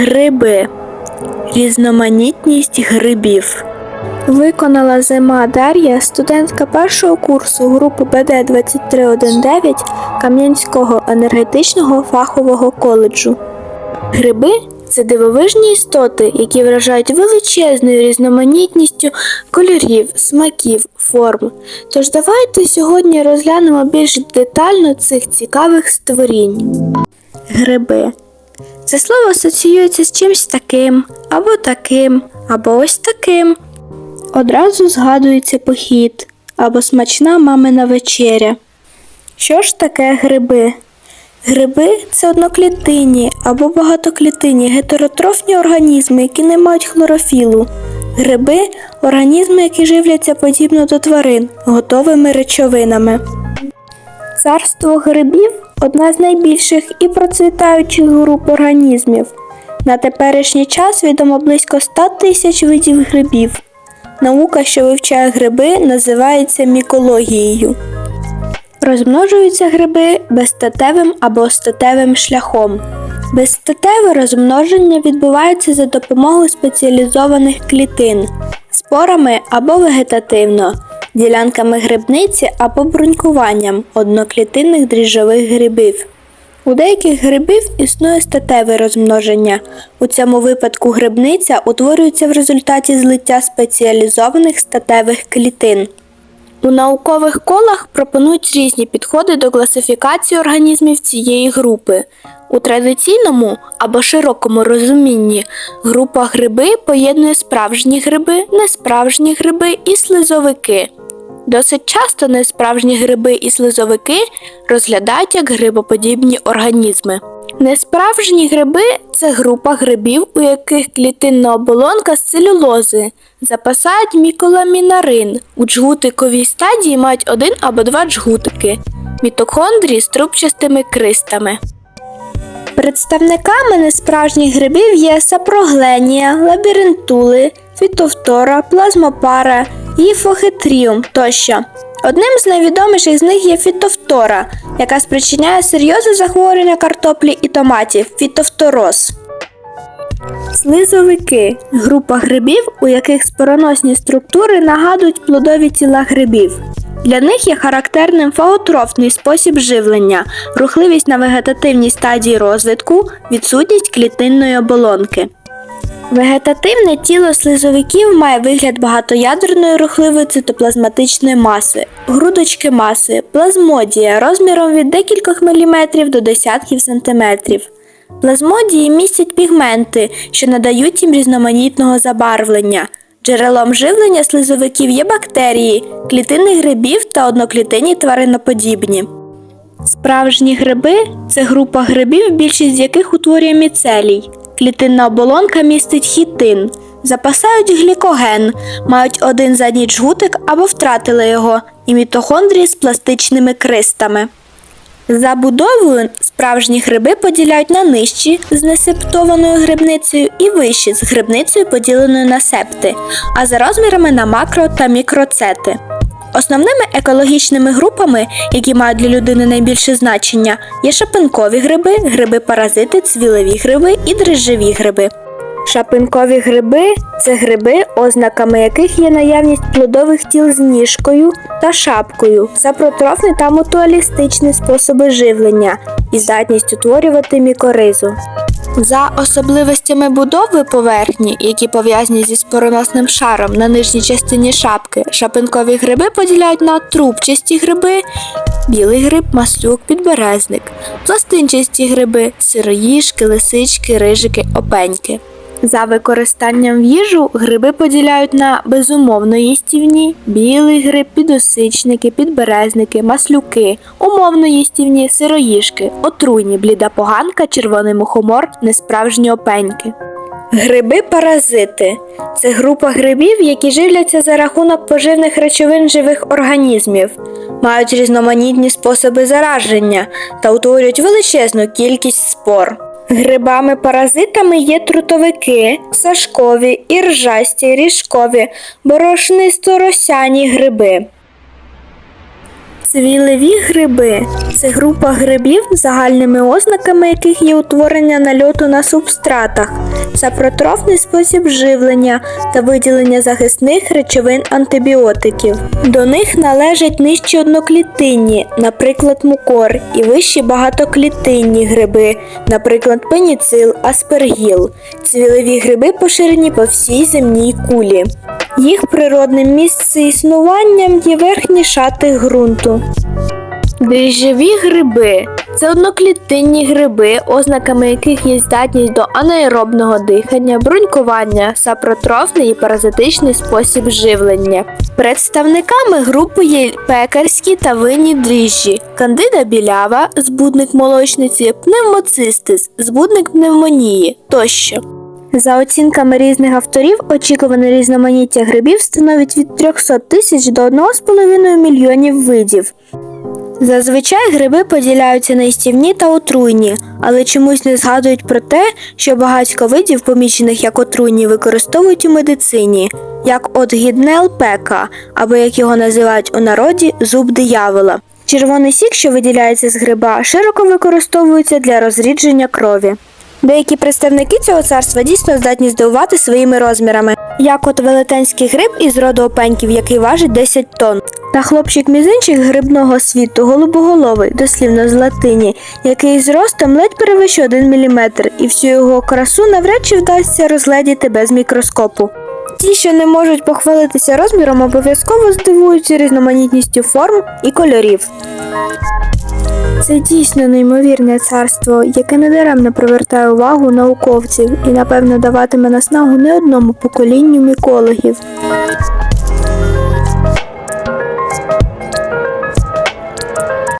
Гриби. Різноманітність грибів. Виконала зима Дар'я, студентка першого курсу групи БД 2319 Кам'янського енергетичного фахового коледжу. Гриби це дивовижні істоти, які вражають величезною різноманітністю кольорів, смаків, форм. Тож давайте сьогодні розглянемо більш детально цих цікавих створінь. Гриби. Це слово асоціюється з чимось таким, або таким, або ось таким. Одразу згадується похід або смачна мамина вечеря. Що ж таке гриби? Гриби це одноклітинні або багатоклітинні гетеротрофні організми, які не мають хлорофілу. Гриби організми, які живляться подібно до тварин, готовими речовинами. Царство грибів одна з найбільших і процвітаючих груп організмів. На теперішній час відомо близько 100 тисяч видів грибів. Наука, що вивчає гриби, називається мікологією. Розмножуються гриби безстатевим або статевим шляхом. Безстатеве розмноження відбувається за допомогою спеціалізованих клітин, спорами або вегетативно, ділянками грибниці або брунькуванням одноклітинних дріжджових грибів. У деяких грибів існує статеве розмноження. У цьому випадку грибниця утворюється в результаті злиття спеціалізованих статевих клітин. У наукових колах пропонують різні підходи до класифікації організмів цієї групи. У традиційному або широкому розумінні група гриби поєднує справжні гриби, несправжні гриби і слизовики. Досить часто несправжні гриби і слизовики розглядають як грибоподібні організми. Несправжні гриби це група грибів, у яких клітинна оболонка з целюлози запасають міколамінарин. У джгутиковій стадії мають один або два джгутики, мітохондрії з трубчастими кристами. Представниками несправжніх грибів є сапрогленія, лабіринтули, фітофтора, плазмопара, гіфохетріум тощо. Одним з найвідоміших з них є фітофтора, яка спричиняє серйозне захворювання картоплі і томатів фітофтороз. Слизовики група грибів, у яких спороносні структури нагадують плодові тіла грибів. Для них є характерним фаготрофний спосіб живлення, рухливість на вегетативній стадії розвитку, відсутність клітинної оболонки. Вегетативне тіло слизовиків має вигляд багатоядерної рухливої цитоплазматичної маси, грудочки маси, плазмодія розміром від декількох міліметрів до десятків сантиметрів. Плазмодії містять пігменти, що надають їм різноманітного забарвлення. Джерелом живлення слизовиків є бактерії, клітини грибів та одноклітинні твариноподібні. Справжні гриби це група грибів, більшість з яких утворює міцелій. Клітинна оболонка містить хітин, запасають глікоген, мають один задній джгутик або втратили його, і мітохондрії з пластичними кристами. За будовою справжні гриби поділяють на нижчі з несептованою грибницею і вищі з грибницею поділеною на септи, а за розмірами на макро та мікроцети. Основними екологічними групами, які мають для людини найбільше значення, є шапинкові гриби, гриби-паразити, цвілеві гриби і дрижжеві гриби. Шапинкові гриби це гриби, ознаками яких є наявність плодових тіл з ніжкою та шапкою, сапротрофний та мутуалістичні способи живлення і здатність утворювати мікоризу. За особливостями будови поверхні, які пов'язані зі спороносним шаром на нижній частині шапки, шапинкові гриби поділяють на трубчасті гриби, білий гриб, маслюк, підберезник, пластинчасті гриби, сироїжки, лисички, рижики, опеньки. За використанням в їжу гриби поділяють на безумовно їстівні, білий гриб, підосичники, підберезники, маслюки, умовно їстівні, сироїжки, отруйні, бліда поганка, червоний мухомор, несправжні опеньки. Гриби-паразити це група грибів, які живляться за рахунок поживних речовин живих організмів, мають різноманітні способи зараження та утворюють величезну кількість спор. Грибами-паразитами є трутовики, сашкові, іржасті, ріжкові, борошнисто-росяні гриби. Цвілеві гриби це група грибів, загальними ознаками яких є утворення нальоту на субстратах, сапротрофний спосіб живлення та виділення захисних речовин антибіотиків. До них належать нижчі одноклітинні, наприклад, мукор, і вищі багатоклітинні гриби, наприклад, пеніцил, аспергіл. Цвілеві гриби поширені по всій земній кулі. Їх природним місце існуванням є верхні шати ґрунту. Дріжджові гриби це одноклітинні гриби, ознаками яких є здатність до анаеробного дихання, брунькування, сапротрофний і паразитичний спосіб живлення. Представниками групи є пекарські та винні дріжджі, кандида білява, збудник молочниці, пневмоцистис, збудник пневмонії тощо. За оцінками різних авторів, очікуване різноманіття грибів становить від 300 тисяч до 1,5 мільйонів видів. Зазвичай гриби поділяються на їстівні та отруйні, але чомусь не згадують про те, що багатько видів, помічених як отруйні, використовують у медицині, як от гіднел пека, або як його називають у народі зуб диявола. Червоний сік, що виділяється з гриба, широко використовується для розрідження крові. Деякі представники цього царства дійсно здатні здивувати своїми розмірами, як от велетенський гриб із роду опеньків, який важить 10 тонн. Та хлопчик мізинчик грибного світу голубоголовий, дослівно з латині, який зростом ледь перевищує 1 мм, і всю його красу навряд чи вдасться розгледіти без мікроскопу. Ті, що не можуть похвалитися розміром, обов'язково здивуються різноманітністю форм і кольорів. Це дійсно неймовірне царство, яке недаремно привертає увагу науковців і, напевно, даватиме наснагу не одному поколінню мікологів.